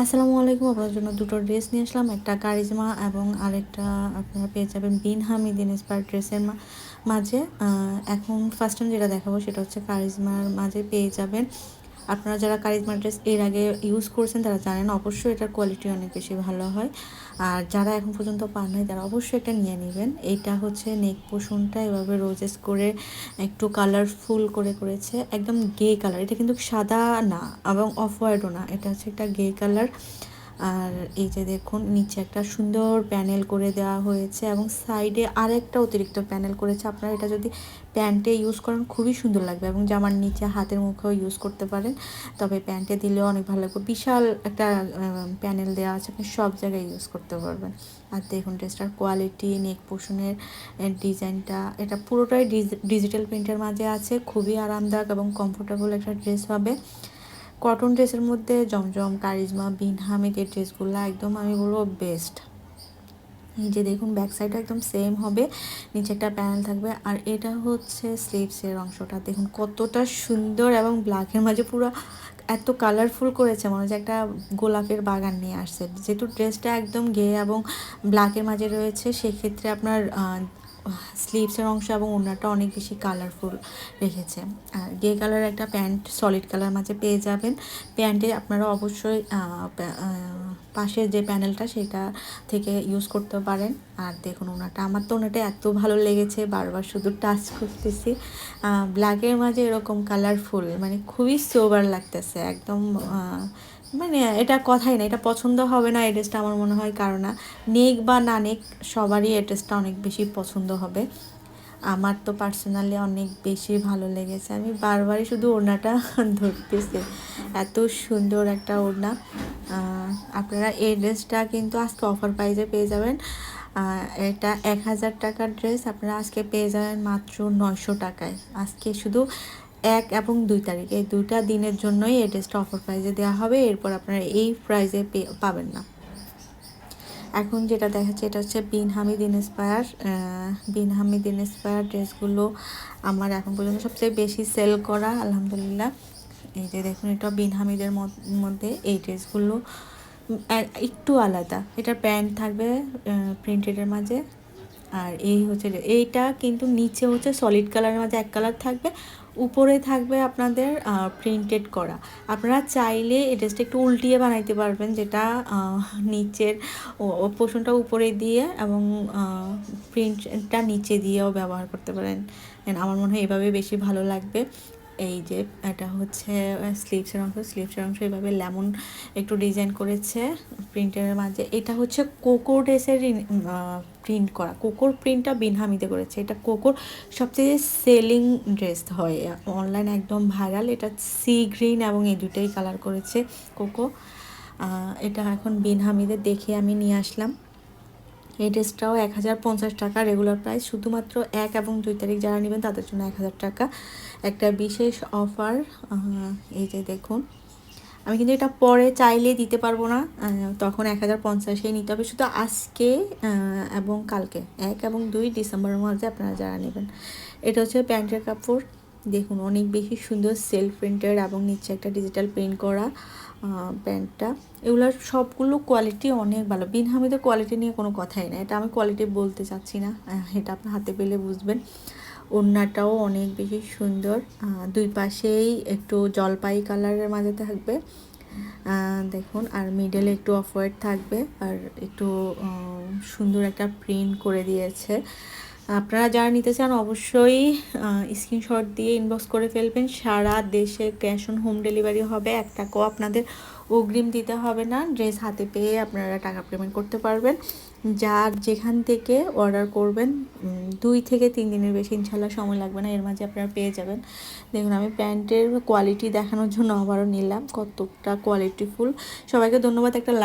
আসসালামু আলাইকুম আপনার জন্য দুটো ড্রেস নিয়ে আসলাম, একটা কারিজমা এবং আরেকটা আপনারা পেয়ে যাবেন বিন হামিদিন ইন্সপায়ার ড্রেসের মাঝে। এখন ফার্স্ট টাইম যেটা দেখাবো সেটা হচ্ছে কারিজমার মাঝে পেয়ে যাবেন। আপনারা যারা কারিজমা ড্রেস এর আগে ইউজ করছেন, তারা জানেন অবশ্যই এটার কোয়ালিটি অনেক বেশি ভালো হয়। আর যারা এখন পর্যন্ত পান নাই, তারা অবশ্যই এটা নিয়ে নেবেন। এইটা হচ্ছে নেক পোষণটা এভাবে রোজেস করে একটু কালারফুল করে করেছে। একদম গে কালার এটা কিন্তু সাদা না, এবং অফ হোয়াইটও না, এটা হচ্ছে একটা গে কালার আর এই যে দেখুন, নিচে একটা সুন্দর প্যানেল করে দেওয়া হয়েছে এবং সাইডে আরেকটা অতিরিক্ত প্যানেল করেছে। আপনারা এটা যদি প্যান্টে ইউজ করেন, খুবই সুন্দর লাগবে এবং জামার নিচে হাতের মুখেও ইউজ করতে পারেন। তবে প্যান্টে দিলেও অনেক ভালো লাগবে। বিশাল একটা প্যানেল দেওয়া আছে, আপনি সব জায়গায় ইউজ করতে পারবেন। আর দেখুন, ড্রেসটার কোয়ালিটি নেক পোষণের ডিজাইনটা এটা পুরোটাই ডিজিটাল প্রিন্টের মাঝে আছে। খুবই আরামদায়ক এবং কমফোর্টেবল একটা ড্রেস হবে। কটন ড্রেসের মধ্যে জমজম, কারিজমা, বিন হামিদ এই ড্রেসগুলো একদম আমি বলব বেস্ট যে দেখুন ব্যাক সাইডটা একদম সেম হবে, নিচে একটা প্যানেল থাকবে, আর এটা হচ্ছে স্লিভসের অংশটা। দেখুন কতটা সুন্দর এবং ব্ল্যাকের মাঝে পুরো এত কালারফুল করেছে, মনে হচ্ছে একটা গোলাপের বাগান নিয়ে আসছে। যেহেতু ড্রেসটা একদম গে এবং ব্ল্যাকের মাঝে রয়েছে, সেক্ষেত্রে আপনার স্লিভসের অংশ এবং ওনাটা অনেক বেশি কালারফুল রেখেছে। আর গে কালার একটা প্যান্ট সলিড কালার মাঝে পেয়ে যাবেন। প্যান্টে আপনারা অবশ্যই পাশের যে প্যানেলটা সেটা থেকে ইউজ করতে পারেন। আর দেখুন ওনাটা আমার তো ওনাটা এত ভালো লেগেছে, বারবার শুধু টাচ করতেছি। ব্ল্যাকের মাঝে এরকম কালারফুল মানে খুবই সোবার লাগতেছে, একদম মানে এটা কথাই না, এটা পছন্দ হবে না এই আমার মনে হয়, কারণ না নেক বা না নেক সবারই এই অনেক বেশি পছন্দ হবে। আমার তো পার্সোনালি অনেক বেশি ভালো লেগেছে। আমি বারবারই শুধু ওড়নাটা ধরতেছি। এত সুন্দর একটা ওড়না। আপনারা এই ড্রেসটা কিন্তু আজকে অফার প্রাইজে পেয়ে যাবেন। এটা এক হাজার টাকার ড্রেস। আপনারা আজকে পেয়ে যাবেন মাত্র নয়শো টাকায়। আজকে শুধু এক এবং দুই তারিখ। এই দুইটা দিনের জন্যই এই ড্রেসটা অফার প্রাইজে দেওয়া হবে। এরপর আপনারা এই প্রাইজে পাবেন না। এখন যেটা দেখাচ্ছে, এটা হচ্ছে Bin Hamid inspire Bin Hamid inspire ড্রেসগুলো আমার এখন পর্যন্ত সবচেয়ে বেশি সেল করা, আলহামদুলিল্লাহ। এই যে দেখুন, এটা বিন হামিদের মধ্যে এই ড্রেসগুলো। একটু আলাদা। এটা প্যান্ট থাকবে প্রিন্টেডের মাঝে। আর এই হচ্ছে এইটা কিন্তু নিচে হচ্ছে সলিড কালারের মাঝে এক কালার থাকবে। উপরে থাকবে আপনাদের প্রিন্টেড করা। আপনারা চাইলে ড্রেসটা একটু উল্টিয়ে বানাইতে পারবেন, যেটা নিচের পোষণটা উপরে দিয়ে এবং প্রিন্টটা নিচে দিয়েও ব্যবহার করতে পারেন। আমার মনে হয় এভাবে বেশি ভালো লাগবে। এই যে, এটা হচ্ছে স্লিভসের অংশ স্লিভসের অংশ এভাবে লেমন একটু ডিজাইন করেছে প্রিন্টের মাঝে। এটা হচ্ছে কোকো ড্রেসের প্রিন্ট করা। কোকোর প্রিন্টটা বিনহামিতে করেছে। এটা কোকোর সবচেয়ে সেলিং ড্রেস হয়। অনলাইন একদম ভাইরাল এটা সি গ্রিন এবং এই দুটোই কালার করেছে কোকো। এটা এখন বিনহামিদের দেখে আমি নিয়ে আসলাম। এই ড্রেসটাও এক হাজার পঞ্চাশ টাকা রেগুলার প্রাইস শুধুমাত্র এক এবং দুই তারিখ যারা নেবেন তাদের জন্য এক হাজার টাকা। একটা বিশেষ অফার এই যে দেখুন, আমি কিন্তু এটা পরে চাইলে দিতে পারব না তখন এক হাজার পঞ্চাশেই নিতে হবে, শুধু আজকে এবং কালকে, এক এবং দুই ডিসেম্বরের মধ্যে আপনারা যারা নেবেন। এটা হচ্ছে প্যান্টের কাপড় দেখুন, অনেক বেশি সুন্দর সেলফ প্রিন্টেড এবং নিচে একটা ডিজিটাল প্রিন্ট করা প্যান্টটা। এগুলোর সবগুলো কোয়ালিটি অনেক ভালো। বিন হামিদের কোয়ালিটি নিয়ে কোনো কথাই না এটা আমি কোয়ালিটি বলতে চাচ্ছি না। এটা আপনার হাতে পেলে বুঝবেন। ওড়নাটাও অনেক বেশি সুন্দর। দুই পাশেই একটু জলপাই কালারের মাঝে থাকবে। দেখুন, আর মিডলে একটু অফ হোয়াইট থাকবে। আর একটু সুন্দর একটা প্রিন্ট করে দিয়েছে। আপনারা যারা নিতে চান অবশ্যই স্ক্রিনশট দিয়ে ইনবক্স করে ফেলবেন। সারা দেশে ক্যাশ অন হোম ডেলিভারি হবে, এক টাকাও আপনাদের অগ্রিম দিতে হবে না। ড্রেস হাতে পেয়ে আপনারা টাকা পেমেন্ট করতে পারবেন। যার যেখান থেকে অর্ডার করবেন দুই থেকে তিন দিনের বেশি ইনশাল্লাহ সময় লাগবে না, এর মাঝে আপনারা পেয়ে যাবেন। দেখুন, আমি প্যান্টের কোয়ালিটি দেখানোর জন্য আবারও নিলাম, কতটা কোয়ালিটিফুল সবাইকে ধন্যবাদ, একটা লাইক